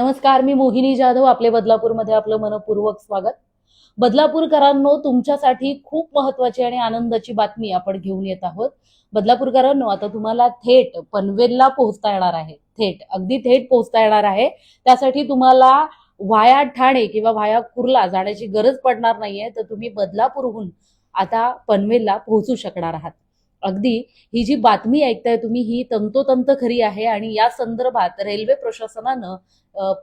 नमस्कार मी मोहिनी जाधव आपले बदलापूरमध्ये आपलं मनपूर्वक स्वागत. बदलापूरकरांनो तुमच्यासाठी खूप महत्वाची आणि आनंदाची बातमी आपण घेऊन येत आहोत. बदलापूरकरांनो आता तुम्हाला थेट पनवेलला पोहोचता येणार आहे. थेट अगदी थेट पोहोचता येणार आहे. त्यासाठी तुम्हाला व्हाया ठाणे किंवा व्हाया कुर्ला जाण्याची गरज पडणार नाहीये. तर तुम्ही बदलापूरहून आता पनवेलला पोहोचू शकणार आहात. अगदी ही जी बातमी ऐकताय तुम्ही ही तंतोतंत खरी आहे आणि या संदर्भात रेल्वे प्रशासनानं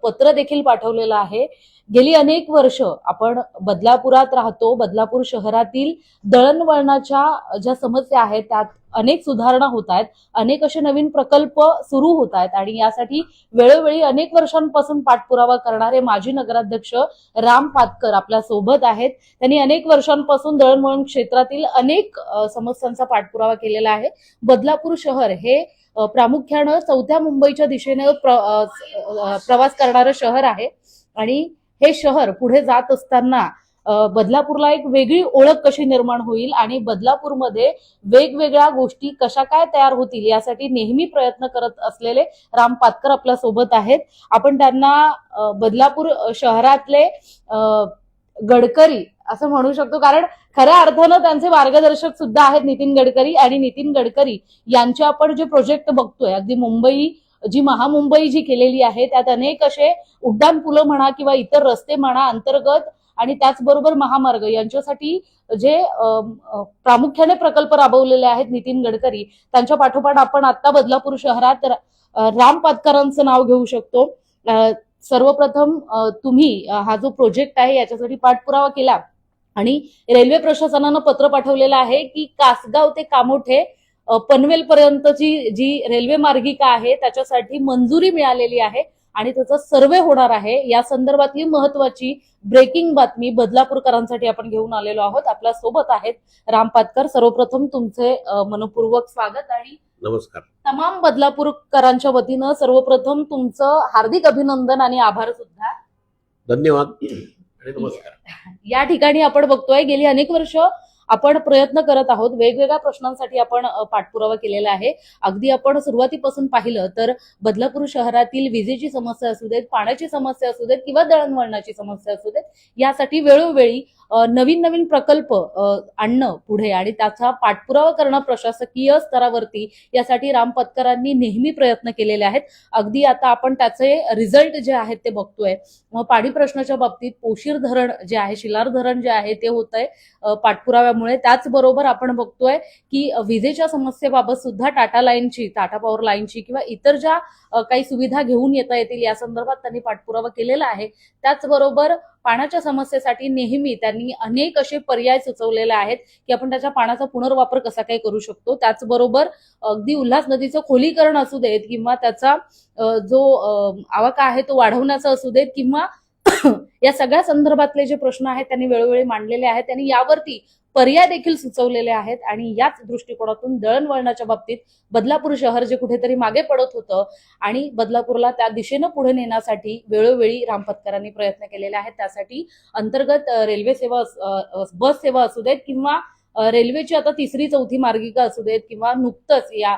पत्र देखील पाठवलेलं आहे. गेली अनेक वर्ष आपण बदलापुरात राहतो बदलापूर शहरातील दळणवळणाच्या ज्या समस्या आहेत त्यात अनेक सुधारणा होत आहेत अनेक असे नवीन प्रकल्प सुरू होत आहेत आणि यासाठी वेळोवेळी अनेक वर्षांपासून पाठपुरावा करणारे माजी नगराध्यक्ष राम पातकर आपल्यासोबत आहेत. त्यांनी अनेक वर्षांपासून दळणवळण क्षेत्रातील अनेक समस्यांचा पाठपुरावा केलेला आहे. बदलापूर शहर हे प्रामुख्यानं चौथ्या मुंबईच्या दिशेने प्र, प्रवास करणारं शहर आहे. आणि हे शहर पुढे जात असताना बदलापूरला एक वेगळी ओळख कशी निर्माण होईल आणि बदलापूरमध्ये वेगवेगळ्या गोष्टी कशा काय तयार होतील यासाठी नेहमी प्रयत्न करत असलेले राम पातकर आपल्यासोबत आहेत. आपण त्यांना बदलापूर शहरातले गडकरी असं म्हणू शकतो. कारण खऱ्या अर्थानं त्यांचे मार्गदर्शक सुद्धा आहेत नितीन गडकरी आणि नितीन गडकरी यांचे आपण जे प्रोजेक्ट बघतोय अगदी मुंबई जी महामुंबई जी केलेली आहे त्यात अनेक असे उड्डाण पुलं म्हणा किंवा इतर रस्ते म्हणा अंतर्गत आणि त्याचबरोबर महामार्ग यांच्यासाठी जे प्रामुख्याने प्रकल्प राबवलेले आहेत नितीन गडकरी त्यांच्या पाठोपाठ आपण आता बदलापूर शहरात राम पातकरांचं नाव घेऊ शकतो. सर्वप्रथम तुम्ही हा जो प्रोजेक्ट आहे याच्यासाठी पाठपुरावा केला आणि रेल्वे प्रशासनानं पत्र पाठवलेलं आहे की कासगाव ते कामोठे पनवेल पर्यंतची जी रेल्वे मार्गिका आहे त्याच्यासाठी मंजुरी मिळालेली आहे. आणि त्याचा सर्वे होणार आहे. या संदर्भातली महत्वाची ब्रेकिंग बातमी बदलापूरकरांसाठी आपण घेऊन आलेलो आहोत. आपल्यासोबत आहेत राम पातकर. सर्वप्रथम तुमचे मनपूर्वक स्वागत आणि नमस्कार. तमाम बदलापूरकरांच्या वतीनं सर्वप्रथम तुमचं हार्दिक अभिनंदन आणि आभार सुद्धा. धन्यवाद. आणि नमस्कार. या ठिकाणी आपण बघतोय गेली अनेक वर्ष आपण प्रयत्न करत आहोत वेगवेगळ्या प्रश्नांसाठी आपण पाठपुरावा केलेला आहे. अगदी आपण सुरुवातीपासून पाहिलं तर बदलापूर शहरातील विजेची समस्या असू देत पाण्याची समस्या असू देत किंवा दळणवळणाची समस्या असू देत यासाठी वेळोवेळी नवीन नवीन प्रकल्प आणणं पुढे आणि त्याचा पाठपुरावा करणं प्रशासकीय स्तरावरती यासाठी राम पतकरांनी नेहमी प्रयत्न केलेले आहेत. अगदी आता आपण त्याचे रिझल्ट जे आहेत ते बघतोय. मग पाणी प्रश्नाच्या बाबतीत पोशीर धरण जे आहे शिलार धरण जे आहे ते होत आहे त्यामुळे त्याचबरोबर आपण बघतोय की विजेच्या समस्येबाबत सुद्धा टाटा लाईनची टाटा पॉवर लाईनची किंवा इतर ज्या काही सुविधा घेऊन येता येतील या संदर्भात त्यांनी पाठपुरावा केलेला आहे. त्याचबरोबर पाण्याच्या समस्येसाठी नेहमी त्यांनी अनेक असे पर्याय सुचवलेले आहेत की आपण त्याच्या पाण्याचा पुनर्वापर कसा काही करू शकतो. त्याचबरोबर अगदी उल्हास नदीचं खोलीकरण असू देत किंवा त्याचा जो आवाका आहे तो वाढवण्याचा असू देत किंवा या सगळ्या संदर्भातले जे प्रश्न आहेत त्यांनी वेळोवेळी मांडलेले आहेत. त्यांनी यावरती पर्याय देखील सुचवलेले आहेत आणि याच दृष्टिकोनातून दळणवळणाच्या बाबतीत बदलापूर शहर जे कुठेतरी मागे पडत होतं आणि बदलापूरला त्या दिशेनं पुढे नेण्यासाठी वेळोवेळी रामपतकरांनी प्रयत्न केलेले आहेत. त्यासाठी अंतर्गत रेल्वे सेवा बस सेवा असू देत किंवा रेल्वेची आता तिसरी चौथी मार्गिका असू देत किंवा नुकतंच या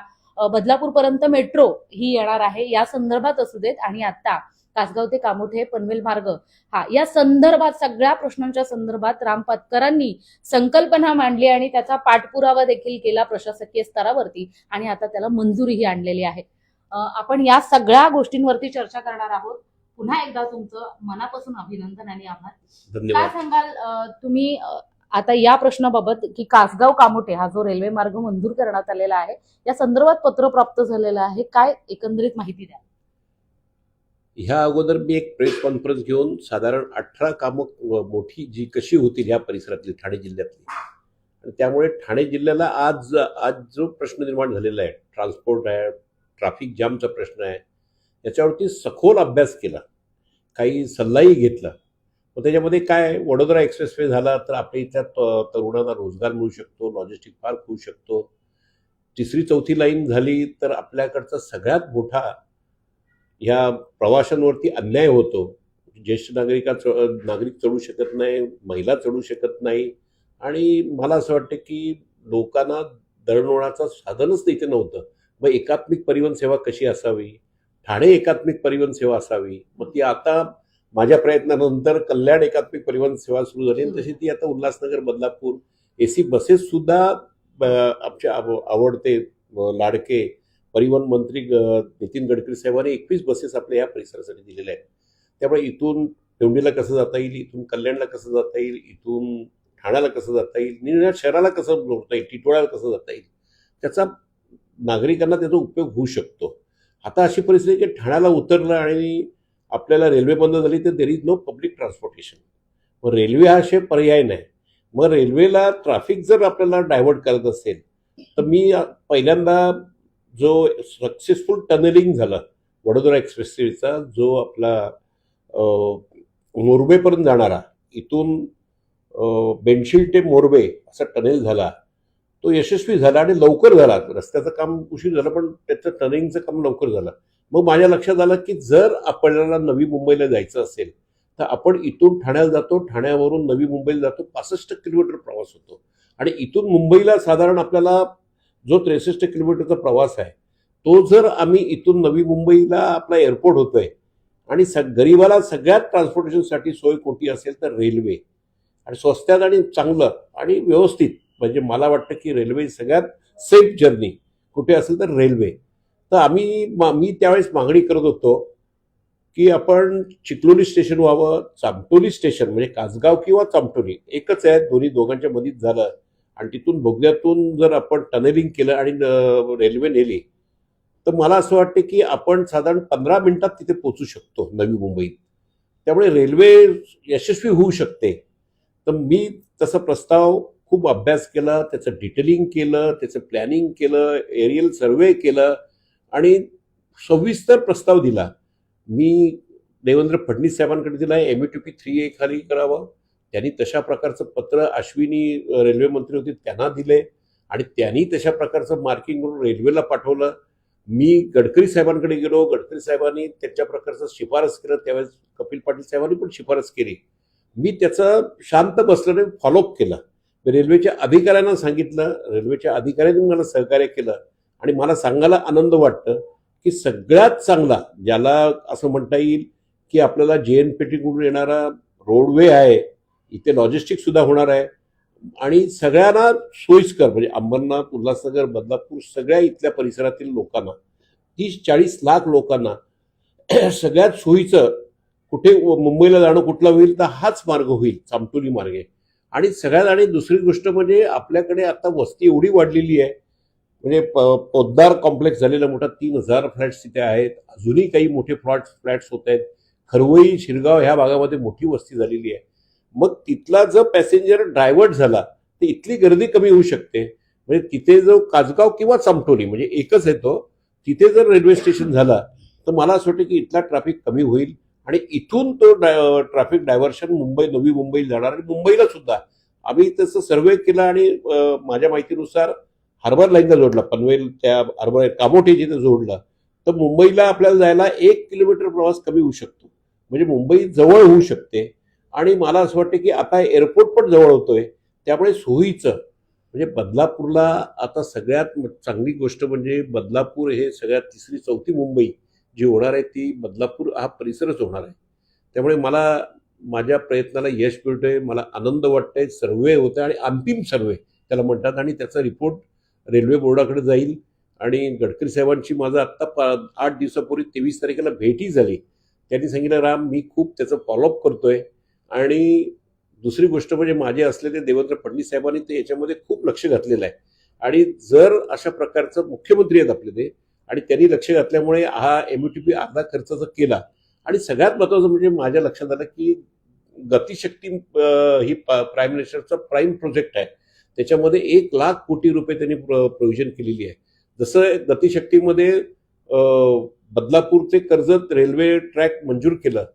बदलापूर पर्यंत मेट्रो ही येणार आहे. या संदर्भात असू देत आणि आता कासगाव ते कामोठे पनवेल मार्ग. हा या संदर्भात सगळ्या प्रश्नांच्या संदर्भात राम पातकरांनी संकल्पना मांडली आणि त्याचा पाठपुरावा देखील केला प्रशासकीय स्तरावरती आणि आता त्याला मंजुरीही आणलेली आहे. आपण या सगळ्या गोष्टींवरती चर्चा करणार आहोत. पुन्हा एकदा तुमचं मनापासून अभिनंदन आणि आभार. काय सांगाल? तुम्ही आता या प्रश्नाबाबत की कासगाव कामोटे हा जो रेल्वे मार्ग मंजूर करण्यात आलेला आहे या संदर्भात पत्र प्राप्त झालेलं आहे. काय एकंदरीत माहिती द्या? ह्या अगोदर मी एक प्रेस कॉन्फरन्स घेऊन साधारण अठरा कामं मोठी जी कशी होतील ह्या परिसरातली ठाणे जिल्ह्यातली. आणि त्यामुळे ठाणे जिल्ह्याला आज आज जो प्रश्न निर्माण झालेला आहे ट्रान्सपोर्ट आहे ट्रॅफिक जामचा प्रश्न आहे याच्यावरती सखोल अभ्यास केला. काही सल्लाही घेतला. मग त्याच्यामध्ये काय वडोदरा एक्सप्रेसवे झाला तर आपल्या इथल्या त- तरुणांना रोजगार मिळू शकतो लॉजिस्टिक पार्क होऊ शकतो. तिसरी चौथी लाईन झाली तर आपल्याकडचा सगळ्यात मोठा ह्या प्रवाशांवरती अन्याय होतो. ज्येष्ठ नागरिका च- नागरिक चढू शकत नाही महिला चढू शकत नाही. आणि मला असं वाटतं की लोकांना दळणवळणाचं साधनच इथे नव्हतं. मग एकात्मिक परिवहन सेवा कशी असावी? ठाणे एकात्मिक परिवहन सेवा असावी? मग ती आता माझ्या प्रयत्नानंतर कल्याण एकात्मिक परिवहन सेवा सुरू झाली तशी ती आता उल्हासनगर बदलापूर एसी बसेस सुद्धा अ, आमचे आव- आवडते लाडके परिवहन मंत्री नितीन गडकरी साहेबांनी एकवीस बसेस आपल्या या परिसरासाठी दिलेल्या आहेत. त्यामुळे इथून पेवडीला कसं जाता येईल इथून कल्याणला कसं जाता येईल इथून ठाण्याला कसं जाता येईल निर्णय शहराला कसं जोडता येईल टिटोळ्याला कसं जाता येईल त्याचा नागरिकांना त्याचा उपयोग होऊ शकतो. आता अशी परिस्थिती की ठाण्याला उतरलं आणि आपल्याला रेल्वे बंद झाली तर there is no public transportation मग रेल्वे हा असे पर्याय नाही. मग रेल्वेला ट्रॅफिक जर आपल्याला डायव्हर्ट करत असेल तर मी पहिल्यांदा जो सक्सेसफुल टनलिंग झालं वडोदरा एक्सप्रेसवेचा जो आपला मोरबेपर्यंत जाणारा इथून बेनशील ते मोरबे असा टनेल झाला. तो यशस्वी झाला आणि लवकर झाला. रस्त्याचं काम उशीर झालं पण त्याचं टनलिंगचं काम लवकर झालं. मग माझ्या लक्षात आलं की जर आपल्याला नवी मुंबईला जायचं असेल तर आपण इथून ठाण्याला जातो ठाण्यावरून नवी मुंबईला जातो पासष्ट किलोमीटर प्रवास होतो. आणि इथून मुंबईला साधारण आपल्याला जो त्रेसष्ट किलोमीटरचा प्रवास आहे तो जर आम्ही इथून नवी मुंबईला आपला एअरपोर्ट होतोय आणि स गरीबाला सगळ्यात ट्रान्सपोर्टेशनसाठी सोय कोणती असेल तर रेल्वे. आणि स्वस्त्यात आणि चांगलं आणि व्यवस्थित म्हणजे मला वाटतं की रेल्वे सगळ्यात सेफ जर्नी. कुठे असेल तर रेल्वे. तर आम्ही मा- मी त्यावेळेस मागणी करत होतो की आपण चिखलोली स्टेशन व्हावं चामटोली स्टेशन म्हणजे कासगाव किंवा चामटोली एकच आहे दोन्ही दोघांच्या मधीच झालं. आणि तिथून बोगद्यातून जर आपण टनेलिंग केलं आणि रेल्वे नेली तर मला असं वाटते की आपण साधारण पंधरा मिनिटात तिथे पोचू शकतो नवी मुंबईत. त्यामुळे रेल्वे यशस्वी होऊ शकते. तर मी तसा प्रस्ताव खूप अभ्यास केला त्याचं डिटेलिंग केलं त्याचं प्लॅनिंग केलं एरियल सर्वे केलं आणि सविस्तर प्रस्ताव दिला. मी देवेंद्र फडणवीस साहेबांकडे दिला M T P three A खाली करावं. त्यांनी तशा प्रकारचं पत्र अश्विनी रेल्वे मंत्री होते त्यांना दिले आणि त्यांनी तशा प्रकारचं मार्किंग करून रेल्वेला पाठवलं. मी गडकरी साहेबांकडे गेलो. गडकरी साहेबांनी त्यांच्या प्रकारचं शिफारस केलं. त्यावेळेस कपिल पाटील साहेबांनी पण शिफारस केली. मी त्याचं शांत बसल्याने फॉलोअप केलं. रेल्वेच्या अधिकाऱ्यांना सांगितलं. रेल्वेच्या अधिकाऱ्यांनी मला सहकार्य केलं. आणि मला सांगायला आनंद वाटतं की सगळ्यात चांगला ज्याला असं म्हणता येईल की आपल्याला जे एन पेटीकडून येणारा रोडवे आहे इथे लॉजिस्टिकसुद्धा होणार आहे. आणि सगळ्यांना सोयीस्कर म्हणजे अंबरनाथ उल्हासनगर बदलापूर सगळ्या इथल्या परिसरातील लोकांना तीस चाळीस लाख लोकांना सगळ्यात सोयीचं कुठे मुंबईला जाणं कुठला होईल तर हाच मार्ग होईल चामटोली मार्गे. आणि सगळ्यात आणि दुसरी गोष्ट म्हणजे आपल्याकडे आता वस्ती एवढी वाढलेली आहे म्हणजे प- पोद्दार कॉम्प्लेक्स झालेला मोठा तीन हजार फ्लॅट्स तिथे आहेत. अजूनही काही मोठे फ्लॉट फ्लॅट्स होत आहेत. खरवई शिरगाव ह्या भागामध्ये मोठी वस्ती झालेली आहे. मग तिथला जर पॅसेंजर डायव्हर्ट झाला तर इथली गर्दी कमी होऊ शकते. म्हणजे तिथे जो काजगाव किंवा चामटोली म्हणजे एकच आहे तो तिथे जर रेल्वे स्टेशन झाला तर मला असं वाटतं की इथला ट्रॅफिक कमी होईल. आणि इथून तो डाय ट्रॅफिक डायव्हर्शन मुंबई नवी मुंबईला जाणार. आणि मुंबईला सुद्धा आम्ही तसं सर्वे केला आणि माझ्या माहितीनुसार हार्बर लाईनला जोडला पनवेल त्या हार्बर कामोठे जिथे जोडला तर मुंबईला आपल्याला जायला एक किलोमीटर प्रवास कमी होऊ शकतो. म्हणजे मुंबई जवळ होऊ शकते. आणि मला असं वाटतं की आता एअरपोर्ट पण जवळ होतोय. त्यामुळे सोयीचं. म्हणजे बदलापूरला आता सगळ्यात चांगली गोष्ट म्हणजे बदलापूर हे सगळ्यात तिसरी चौथी मुंबई जी होणार आहे ती बदलापूर हा परिसरच होणार आहे. त्यामुळे मला माझ्या प्रयत्नाला यश मिळतोय मला आनंद वाटतंय सर्वे होतं आणि अंतिम सर्वे त्याला म्हणतात. आणि त्याचा रिपोर्ट रेल्वे बोर्डाकडे जाईल आणि गडकरी साहेबांची माझं आत्ता पा आठ दिवसापूर्वी तेवीस तारखेला भेटही झाली. त्यांनी सांगितलं राम मी खूप त्याचं फॉलोअप करतोय. आणि दुसरी गोष्ट म्हणजे माझे असलेले देवेंद्र फडणवीस साहेबांनी ते याच्यामध्ये खूप लक्ष घातलेलं आहे. आणि जर अशा प्रकारचं मुख्यमंत्री आहेत आपले ते आणि त्यांनी लक्ष घातल्यामुळे हा एम यू टी पी अर्धा खर्चाचा केला. आणि सगळ्यात महत्त्वाचं म्हणजे माझ्या लक्षात आलं की गतिशक्ती ही ही प्राईम मिनिस्टरचा प्राईम प्रोजेक्ट आहे. त्याच्यामध्ये एक लाख कोटी रुपये त्यांनी प्रोव्हिजन केलेली आहे. जसं गतिशक्तीमध्ये बदलापूरचे बदलापूर ते कर्जत रेल्वे ट्रॅक मंजूर केलं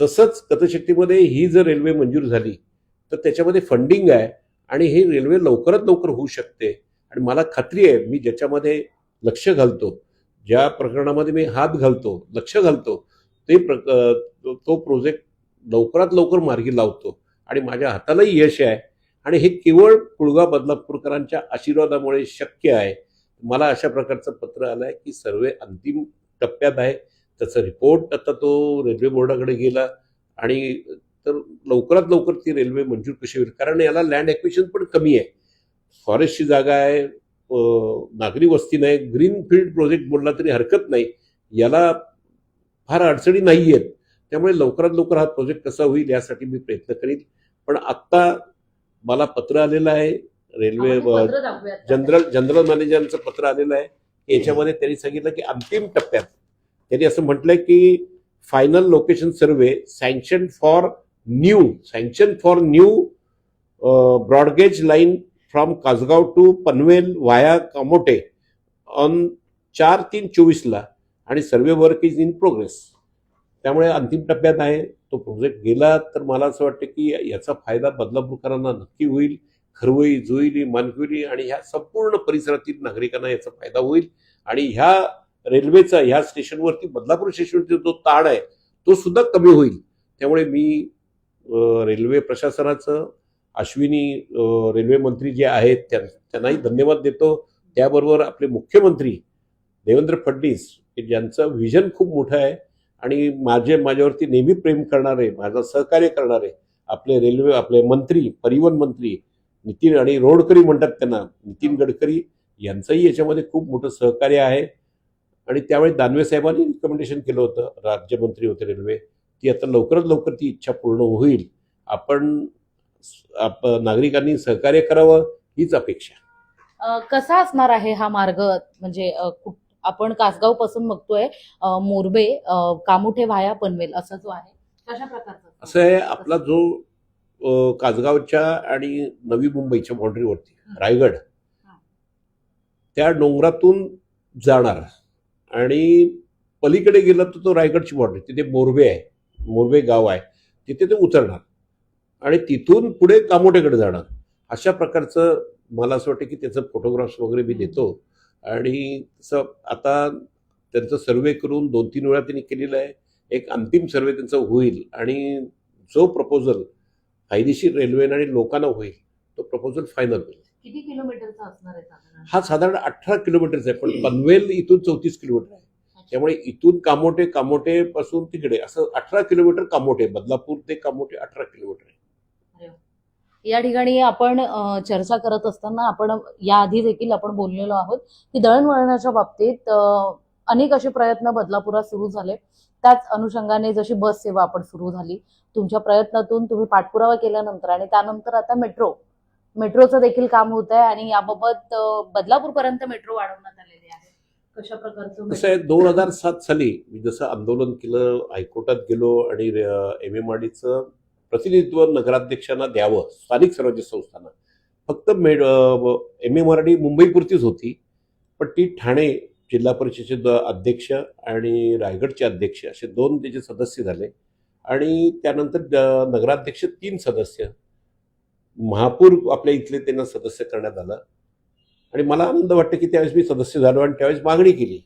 तसंच गतशक्तीमध्ये ही जर रेल्वे मंजूर झाली तर त्याच्यामध्ये फंडिंग आहे आणि ही रेल्वे लवकरात लवकर होऊ शकते. आणि मला खात्री आहे मी ज्याच्यामध्ये लक्ष घालतो ज्या प्रकरणामध्ये मी हात घालतो लक्ष घालतो ते प्र तो प्रोजेक्ट लवकरात लवकर मार्गी लावतो. आणि माझ्या हातालाही यश आहे. आणि हे केवळ कुळगाव बदलापूरकरांच्या आशीर्वादामुळे शक्य आहे. मला अशा प्रकारचं पत्र आलं आहे की सर्वे अंतिम टप्प्यात आहे. त्याचा रिपोर्ट आता तो रेल्वे बोर्डाकडे गेला आणि तर लवकरात लवकर ती रेल्वे मंजूर कशी होईल? कारण याला लँड ॲक्विशन पण कमी आहे. फॉरेस्टची जागा आहे नागरी वस्ती नाही ग्रीन फील्ड प्रोजेक्ट बोलला तरी हरकत नाही. याला फार अडचणी नाही आहेत त्यामुळे लवकरात लवकर हा प्रोजेक्ट कसा होईल यासाठी मी प्रयत्न करीन. पण आत्ता मला पत्र आलेलं आहे. रेल्वे. जनरल जनरल मॅनेजरचं पत्र आलेलं आहे. याच्यामध्ये त्यांनी सांगितलं की अंतिम टप्प्यात त्यांनी असं म्हटलंय की final location survey sanction for new sanction for new broad gauge line from Kasgaon to Panvel via Kamothe on चार तीन चोवीसला आणि survey work is in progress त्यामुळे अंतिम टप्प्यात आहे. तो प्रोजेक्ट गेला तर मला असं वाटतं की याचा फायदा बदलापूरकरांना नक्की होईल. खरवई जुईली मानकुली आणि ह्या संपूर्ण परिसरातील नागरिकांना याचा फायदा होईल. आणि ह्या रेल्वेचा ह्या स्टेशनवरती बदलापूर स्टेशनवरती जो ताण आहे तो सुद्धा कमी होईल. त्यामुळे मी रेल्वे प्रशासनाचं अश्विनी रेल्वे मंत्री जे आहेत त्यां- त्यांनाही धन्यवाद देतो. त्याबरोबर आपले मुख्यमंत्री देवेंद्र फडणवीस ज्यांचं व्हिजन खूप मोठं आहे. आणि माझे माझ्यावरती नेहमी प्रेम करणारे माझं सहकार्य करणारे आपले रेल्वे आपले मंत्री परिवहन मंत्री नितीन आणि रोडकरी म्हणतात त्यांना नितीन गडकरी यांचंही याच्यामध्ये खूप मोठं सहकार्य आहे. आणि त्यावेळी दानवे साहेबांनी रिकमेंडेशन केलं होतं राज्यमंत्री होते रेल्वे ती आता लवकरात लवकर ती इच्छा पूर्ण होईल. आपण आप नागरिकांनी सहकार्य करावं हीच अपेक्षा. कसा असणार आहे हा मार्ग? म्हणजे आपण कासगावपासून बघतोय मोरबे कामुठे व्हाया पनवेल असा जो आहे कशा प्रकारचा असं आहे आपला जो कासगावच्या आणि नवी मुंबईच्या बाउंड्रीवरती रायगड त्या डोंगरातून जाणार. आणि पलीकडे गेला तर तो रायगडची बाउंड्री तिथे मोरबे आहे मोरबे गाव आहे तिथे ते उतरणार. आणि तिथून पुढे कामोठेकडे जाणार. अशा प्रकारचं मला असं वाटतं की त्याचं फोटोग्राफ्स वगैरे मी देतो. आणि तसं आता त्यांचं सर्वे करून दोन तीन वेळा त्यांनी केलेलं आहे. एक अंतिम सर्वे त्यांचा होईल आणि जो प्रपोजल फायदेशीर रेल्वेनं आणि लोकांना होईल तो प्रपोजल फायनल होईल. किती किलोमीटरचा असणार आहे साधारण? हा साधारण अठरा किलोमीटरचा आहे पण पनवेल इथून चौतीस किलोमीटर आहे. त्यामुळे इथून कामोटे कामोटे पासून तिकडे असं अठरा किलोमीटर कामोटे बदलापूर ते कामोटे अठरा किलोमीटर आहे. या ठिकाणी आपण चर्चा करत असताना आपण याआधी देखील आपण बोललेलो आहोत की दळणवळणाच्या बाबतीत अनेक असे प्रयत्न बदलापुरात सुरू झाले. त्याच अनुषंगाने जशी बस सेवा आपण सुरू झाली तुमच्या प्रयत्नातून तुम्ही पाठपुरावा केल्यानंतर आणि त्यानंतर आता मेट्रो मेट्रोचं देखील काम होत आहे आणि याबाबत बदलापूरपर्यंत मेट्रो वाढवण्यात आलेली आहे. कशा प्रकारचं कसं आहे दोन हजार सात साली मी जसं आंदोलन केलं हायकोर्टात गेलो आणि एम एम आर डीचं प्रतिनिधित्व नगराध्यक्षांना द्यावं स्थानिक स्वराज्य संस्थांना. फक्त मेड एम ए मराठी मुंबईपुरतीच होती पण ती ठाणे जिल्हा परिषदेचे द- अध्यक्ष आणि रायगडचे अध्यक्ष असे दोन त्याचे सदस्य झाले. आणि त्यानंतर नगराध्यक्ष तीन सदस्य. महापूर आपल्या इथले त्यांना सदस्य करण्यात आलं. आणि मला आनंद वाटतं की त्यावेळेस मी सदस्य झालो आणि त्यावेळेस मागणी केली.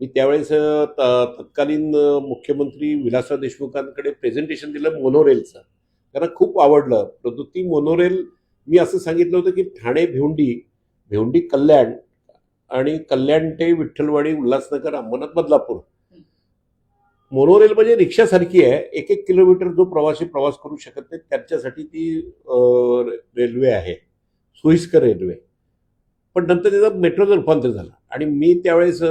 मी त्यावेळेस त- तत्कालीन मुख्यमंत्री विलासराव देशमुखांकडे प्रेझेंटेशन दिलं मोनोरेलचं त्यांना खूप आवडलं. परंतु ती मोनोरेल मी असं सांगितलं होतं की ठाणे भिवंडी भिवंडी कल्याण आणि कल्याण ते विठ्ठलवाडी उल्हासनगर अंबरनाथ बदलापूर. मोनोरेल म्हणजे रिक्षासारखी आहे. एक एक किलोमीटर जो प्रवासी प्रवास करू शकत नाही त्यांच्यासाठी ती रेल्वे आहे. सोयीस्कर रेल्वे. पण नंतर त्याचं मेट्रोचं रूपांतर झालं. आणि मी त्यावेळेस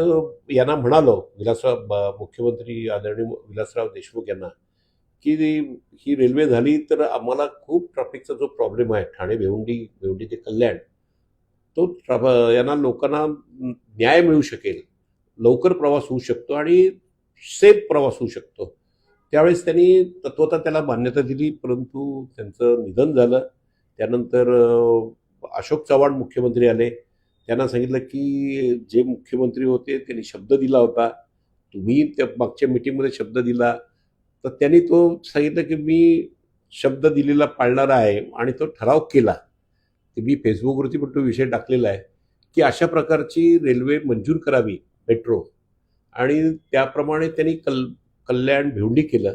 यांना म्हणालो विलासराव मुख्यमंत्री आदरणीय विलासराव देशमुख यांना की ही रेल्वे झाली तर आम्हाला खूप ट्रॅफिकचा जो प्रॉब्लेम आहे ठाणे भिवंडी भिवंडी ते कल्याण तो ट्रॅफ- यांना लोकांना न्याय मिळू शकेल. लवकर प्रवास होऊ शकतो आणि सेफ प्रवास होऊ शकतो. त्यावेळेस त्यांनी तत्वता त्याला मान्यता दिली परंतु त्यांचं निधन झालं. त्यानंतर अशोक चव्हाण मुख्यमंत्री आले. त्यांना सांगितलं की जे मुख्यमंत्री होते त्यांनी शब्द दिला होता. तुम्ही त्या मागच्या मिटिंगमध्ये शब्द दिला. तर त्यांनी तो सांगितलं की मी शब्द दिलेला पाळणारा आहे आणि तो ठराव केला. ते मी फेसबुकवरती पण तो विषय टाकलेला आहे की अशा प्रकारची रेल्वे मंजूर करावी मेट्रो. आणि त्याप्रमाणे त्यांनी कल कल्याण भिवंडी केलं.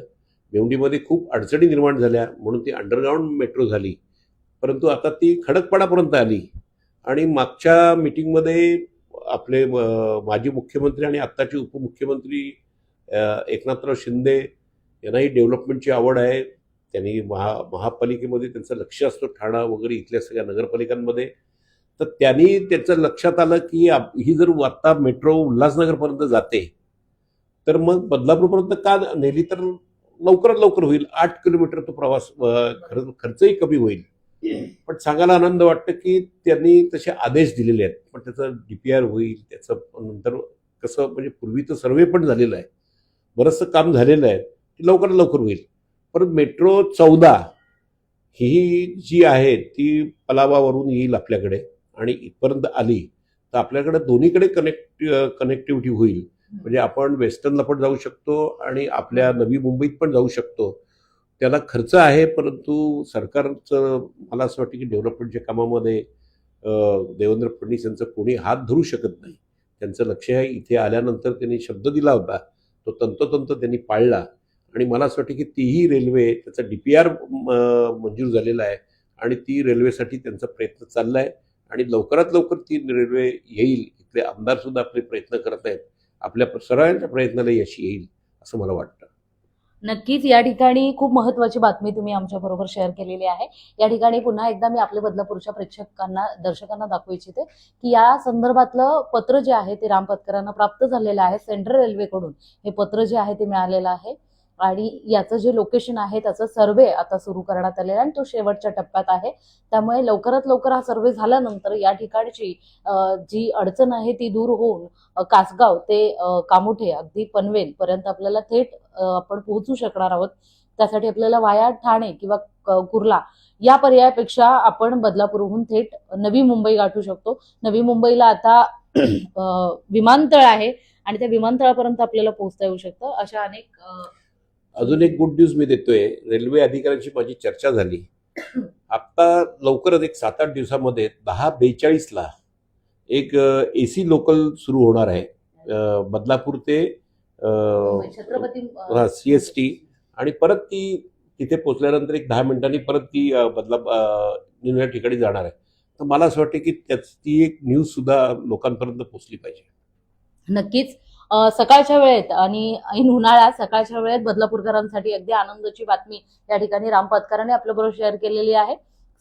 भिवंडीमध्ये खूप अडचणी निर्माण झाल्या म्हणून ती अंडरग्राऊंड मेट्रो झाली. परंतु आता ती खडकपाडापर्यंत आली. आणि मागच्या मिटिंगमध्ये आपले माजी मुख्यमंत्री आणि आत्ताचे उपमुख्यमंत्री एकनाथराव शिंदे यांनाही डेव्हलपमेंटची आवड आहे. त्यांनी महा महापालिकेमध्ये त्यांचं लक्ष असतं ठाणा वगैरे इथल्या सगळ्या नगरपालिकांमध्ये. तर त्यांनी त्याचं लक्षात आलं की ही जर आत्ता मेट्रो उल्हासनगरपर्यंत जाते तर मग बदलापूरपर्यंत का नेली? तर लवकरात लवकर होईल. आठ किलोमीटर तो प्रवास खर्च खर्चही कमी होईल. पण सांगायला आनंद वाटतं की त्यांनी तसे आदेश दिलेले आहेत. पण त्याचं डी पी आर होईल त्याचं नंतर कसं म्हणजे पूर्वीचं सर्वे पण झालेलं आहे. बरंचसं काम झालेलं आहे. लवकरात लवकर होईल. पण मेट्रो चौदा ही जी आहे ती पलावावरून येईल आपल्याकडे आणि इथपर्यंत आली तर आपल्याकडे दोन्हीकडे कनेक्ट कनेक्टिव्हिटी होईल. म्हणजे आपण वेस्टर्नला पण जाऊ शकतो आणि आपल्या नवी मुंबईत पण जाऊ शकतो. त्याला खर्च आहे परंतु सरकारचं मला असं वाटतं की डेव्हलपमेंटच्या कामामध्ये देवेंद्र फडणवीस यांचं कोणी हात धरू शकत नाही. त्यांचं लक्ष आहे इथे आल्यानंतर त्यांनी शब्द दिला होता. तो तंतोतंत त्यांनी पाळला. आणि मला असं वाटतं की तीही रेल्वे त्याचा डी पी आर मंजूर झालेला आहे आणि ती रेल्वेसाठी त्यांचा प्रयत्न चालला आहे आणि लवकरात लवकर ती रेल्वे येईल. इथले आमदारसुद्धा आपले प्रयत्न करत आहेत. आपल्या सर्वांच्या प्रयत्नाला यश येईल असं मला वाटतं. नक्कीच. या ठिकाणी खूप महत्वाची बातमी तुम्ही आमच्या बरोबर शेअर केलेली आहे. या ठिकाणी पुन्हा एकदा मी आपल्या बदलापूरच्या प्रेक्षकांना दर्शकांना दाखवू इच्छिते की या संदर्भातलं पत्र जे आहे ते राम पतकरांना प्राप्त झालेलं आहे सेंट्रल रेल्वेकडून. हे पत्र जे आहे ते मिळालेलं आहे. आणि याचं जे लोकेशन आहे त्याचं सर्वे आता सुरू करण्यात आलेला आहे आणि तो शेवटच्या टप्प्यात आहे. त्यामुळे लवकरात लवकर हा सर्वे झाल्यानंतर या ठिकाणची जी अडचण आहे ती दूर होऊन कासगाव ते कामोठे अगदी पनवेल पर्यंत आपल्याला थेट आपण पोहोचू शकणार आहोत. त्यासाठी आपल्याला वाया ठाणे किंवा कुर्ला या पर्यायापेक्षा आपण बदलापूरहून थेट नवी मुंबई गाठू शकतो. नवी मुंबईला आता विमानतळ आहे आणि त्या विमानतळापर्यंत आपल्याला पोहोचता येऊ शकतं अशा अनेक अजून एक गुड न्यूज मी देतोय. रेल्वे अधिकाऱ्यांची माझी चर्चा झाली. आता लवकरच एक सात आठ दिवसामध्ये दहा बेचाळीसला एक ए सी लोकल सुरू होणार आहे. बदलापूर ते सी एस टी आणि परत ती तिथे पोचल्यानंतर एक दहा मिनिटांनी परत ती बदला निर्णय ठिकाणी जाणार आहे. तर मला असं वाटतं की त्याच ती एक न्यूज सुद्धा लोकांपर्यंत पोचली पाहिजे. नक्कीच. सकाळच्या वेळेत आणि इन उन्हाळ्यात सकाळच्या वेळेत बदलापूरकरांसाठी अगदी आनंदाची बातमी या ठिकाणी रामपतकरांनी आपल्याबरोबर शेअर केलेली आहे.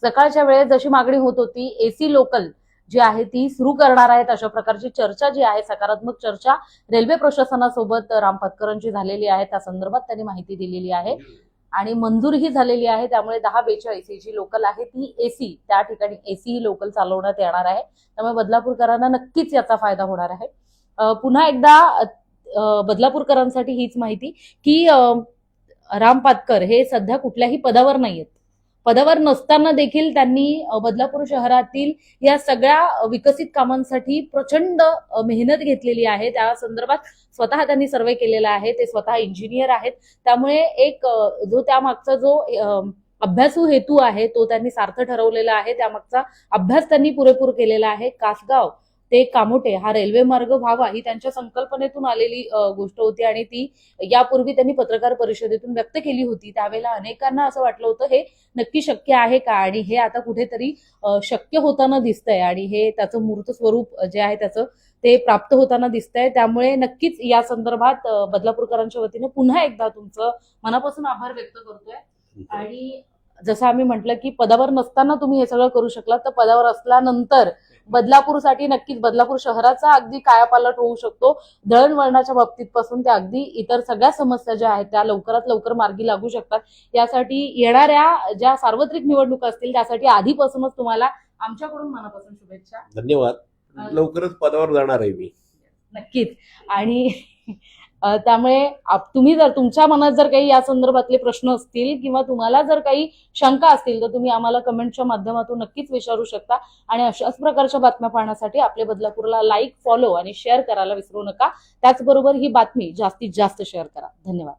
सकाळच्या वेळेत जशी मागणी होत होती एसी लोकल जी आहे ती सुरू करणार आहेत अशा प्रकारची चर्चा जी आहे सकारात्मक चर्चा रेल्वे प्रशासनासोबत रामपतकरांची झालेली आहे त्या संदर्भात त्यांनी माहिती दिलेली आहे. आणि मंजूरही झालेली आहे त्यामुळे दहा बेचाळीस ही जी लोकल आहे ती एसी त्या ठिकाणी एसी ही लोकल चालवण्यात येणार आहे. त्यामुळे बदलापूरकरांना नक्कीच याचा फायदा होणार आहे. पुन्हा एकदा बदलापूरकरांसाठी हीच माहिती की राम पातकर हे सध्या कुठल्याही पदावर नाहीयेत. पदावर नसताना देखील त्यांनी बदलापूर शहरातील या सगळ्या विकसित कामांसाठी प्रचंड मेहनत घेतलेली आहे. त्या संदर्भात स्वतः त्यांनी सर्वे केलेला आहे. ते स्वतः इंजिनियर आहेत. त्यामुळे एक जो त्यामागचा जो अभ्यासू हेतू आहे तो त्यांनी सार्थ ठरवलेला आहे. त्यामागचा अभ्यास त्यांनी पुरेपूर केलेला आहे. कासगाव ते कामोटे हा रेल्वे मार्ग व्हावा ही त्यांच्या संकल्पनेतून आलेली गोष्ट होती आणि ती यापूर्वी त्यांनी पत्रकार परिषदेतून व्यक्त केली होती. त्यावेळेला अनेकांना असं वाटलं होतं हे नक्की शक्य आहे का? आणि हे आता कुठेतरी शक्य होताना दिसतंय आणि हे त्याचं मूर्त स्वरूप जे आहे त्याचं ते प्राप्त होताना दिसतंय. त्यामुळे नक्कीच या संदर्भात बदलापूरकरांच्या वतीने पुन्हा एकदा तुमचं मनापासून आभार व्यक्त करतोय. आणि जसं आम्ही म्हटलं की पदावर नसताना तुम्ही हे सगळं करू शकलात तर पदावर असल्यानंतर बदलापूरसाठी नक्कीच बदलापूर शहराचा अगदी कायापालट होऊ शकतो. दळणवळणाच्या बाबतीत पासून ते अगदी इतर सगळ्या समस्या ज्या आहेत त्या लवकरात लवकर मार्गी लागू शकतात. यासाठी येणाऱ्या ज्या सार्वत्रिक निवडणुका असतील त्यासाठी आधीपासूनच तुम्हाला आमच्याकडून मनापासून शुभेच्छा. धन्यवाद. लवकरच पदावर जाणार आहे मी. नक्कीच. आणि त्यामुळे तुम्ही जर तुमच्या मनात जर काही या संदर्भातले प्रश्न असतील किंवा तुम्हाला जर काही शंका असतील तर तुम्ही आम्हाला कमेंटच्या माध्यमातून नक्कीच विचारू शकता. आणि अशाच प्रकारच्या बातम्या पाहण्यासाठी आपल्या बदलापूरला लाईक फॉलो आणि शेअर करायला विसरू नका. त्याचबरोबर ही बातमी जास्तीत जास्त शेअर करा. धन्यवाद.